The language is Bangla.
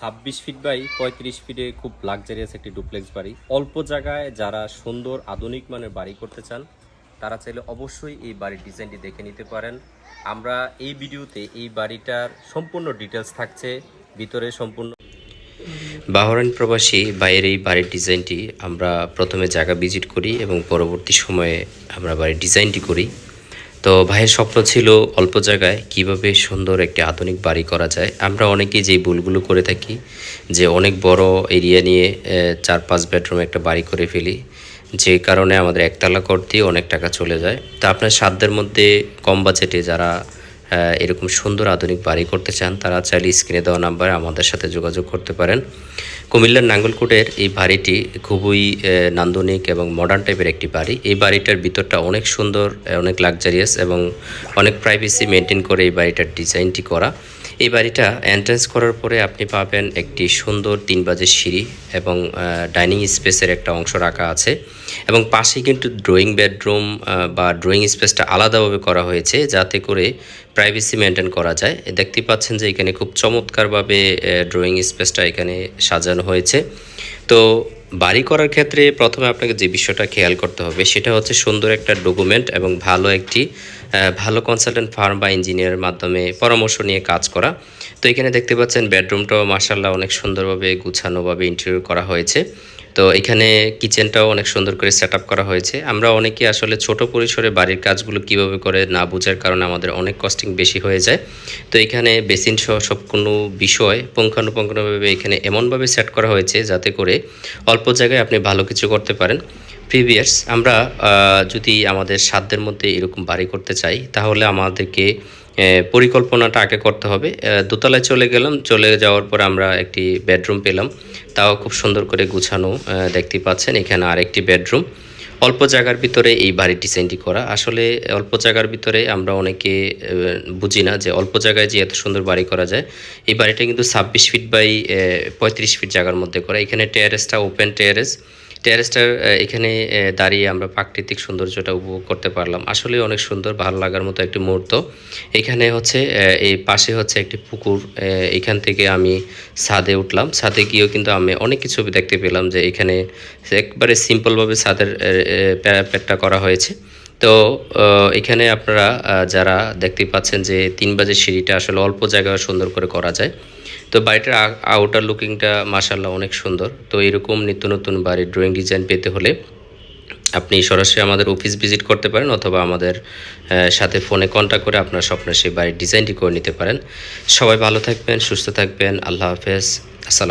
ছাব্বিশ ফিট বাই পঁয়ত্রিশ ফিটে খুব লাক্সারিয়াস একটি ডুপ্লেক্স বাড়ি। অল্প জায়গায় যারা সুন্দর, আধুনিক মানের বাড়ি করতে চান, তারা চাইলে অবশ্যই এই বাড়ির ডিজাইনটি দেখে নিতে পারেন। আমরা এই ভিডিওতে এই বাড়িটার সম্পূর্ণ ডিটেলস থাকছে, ভিতরে সম্পূর্ণ বাহরান প্রবাসী বাইরের এই বাড়ির ডিজাইনটি আমরা প্রথমে জায়গা ভিজিট করি এবং পরবর্তী সময়ে আমরা বাড়ির ডিজাইনটি করি। তো ভাইয়ের স্বপ্ন ছিল অল্প জায়গায় কীভাবে সুন্দর একটি আধুনিক বাড়ি করা যায়। আমরা অনেকেই যেই ভুলগুলো করে থাকি, যে অনেক বড় এরিয়া নিয়ে চার, পাঁচ বেডরুম একটা বাড়ি করে ফেলি, যে কারণে আমাদের একতলা করতেই অনেক টাকা চলে যায়। তো আপনার সাধ্যের মধ্যে কম বাজেটে যারা এরকম সুন্দর আধুনিক বাড়ি করতে চান, তারা চাইলে স্ক্রিনে দেওয়া নাম্বারে আমাদের সাথে যোগাযোগ করতে পারেন। কুমিল্লার নাঙ্গলকোটের এই বাড়িটি খুবই নান্দনিক এবং মডার্ন টাইপের একটি বাড়ি। এই বাড়িটার ভিতরটা অনেক সুন্দর, অনেক লাক্সারিয়াস এবং অনেক প্রাইভেসি মেনটেন করে এই বাড়িটার ডিজাইনটি করা। এই বাড়িটা এন্ট্রেন্স করার পরে আপনি পাবেন একটি সুন্দর তিন বাজের সিঁড়ি এবং ডাইনিং স্পেসের একটা অংশ রাখা আছে এবং পাশে কিন্তু ড্রয়িং বেডরুম বা ড্রয়িং স্পেসটা আলাদাভাবে করা হয়েছে যাতে করে প্রাইভেসি মেনটেন করা যায়। দেখতে পাচ্ছেন যে এখানে খুব চমৎকারভাবে ড্রয়িং স্পেসটা এখানে সাজানো হয়েছে। তো বাড়ি করার ক্ষেত্রে প্রথমে আপনাকে যে বিষয়টা খেয়াল করতে হবে, সেটা হচ্ছে সুন্দর একটা ডকুমেন্ট এবং ভালো একটি ভালো কনসালটেন্ট ফার্ম বা ইঞ্জিনিয়ারের মাধ্যমে পরামর্শ নিয়ে কাজ করা। তো এখানে দেখতে পাচ্ছেন বেডরুমটাও মার্শাল্লাহ অনেক সুন্দরভাবে গুছানোভাবে ইন্টারভিউ করা হয়েছে। তো এখানে কিচেনটাও অনেক সুন্দর করে সেট করা হয়েছে। আমরা অনেকে আসলে ছোট পরিসরে বাড়ির কাজগুলো কীভাবে করে না বোঝার কারণে আমাদের অনেক কস্টিং বেশি হয়ে যায়। তো এখানে বেসিন সহ সব কোনো বিষয় পুঙ্খানুপুঙ্খানুভাবে এখানে এমনভাবে সেট করা হয়েছে যাতে করে অল্প জায়গায় আপনি ভালো কিছু করতে পারেন। প্রিভিয়াস আমরা যদি আমাদের সাধ্যের মধ্যে এরকম বাড়ি করতে চাই, তাহলে আমাদেরকে পরিকল্পনাটা আগে করতে হবে। দোতলায় চলে গেলাম, চলে যাওয়ার পর আমরা একটি বেডরুম পেলাম। তাও খুব সুন্দর করে গুছানো দেখতে পাচ্ছেন, এখানে আরেকটি বেডরুম। অল্প জায়গার ভিতরে এই বাড়ির ডিজাইনটি করা। আসলে অল্প জায়গার ভিতরে আমরা অনেকে বুঝি না যে অল্প জায়গায় যে এত সুন্দর বাড়ি করা যায়। এই বাড়িটা কিন্তু ছাব্বিশ ফিট বাই পঁয়ত্রিশ ফিট জায়গার মধ্যে করা। এখানে টেয়ারেসটা ওপেন টেয়ারেস টেরেসটার এখানে দাঁড়িয়ে আমরা প্রাকৃতিক সৌন্দর্যটা উপভোগ করতে পারলাম। আসলে অনেক সুন্দর ভালো লাগার মতো একটি মুহূর্ত। এখানে হচ্ছে এই পাশে হচ্ছে একটি পুকুর এখান থেকে আমি ছাদে উঠলাম। ছাদে গিয়েও কিন্তু আমি অনেক কিছু দেখতে পেলাম যে এখানে একবারে সিম্পলভাবে ছাদের আহ, করা হয়েছে। তো এখানে আপনারা যারা দেখতে পাচ্ছেন যে তিন বাজে সিঁড়িটা আসলে অল্প জায়গায় সুন্দর করে করা যায়। তো বাড়িটার আউটার লুকিংটা মাসাল্লাহ অনেক সুন্দর। তো এরকম নিত্য নতুন বাড়ির ড্রয়িং ডিজাইন পেতে হলে আপনি সরাসরি আমাদের অফিস ভিজিট করতে পারেন অথবা আমাদের সাথে ফোনে কন্ট্যাক্ট করে আপনার স্বপ্নের সেই বাড়ির ডিজাইনটি করে নিতে পারেন। সবাই ভালো থাকবেন, সুস্থ থাকবেন, আল্লাহ হাফেজ, আসসালাম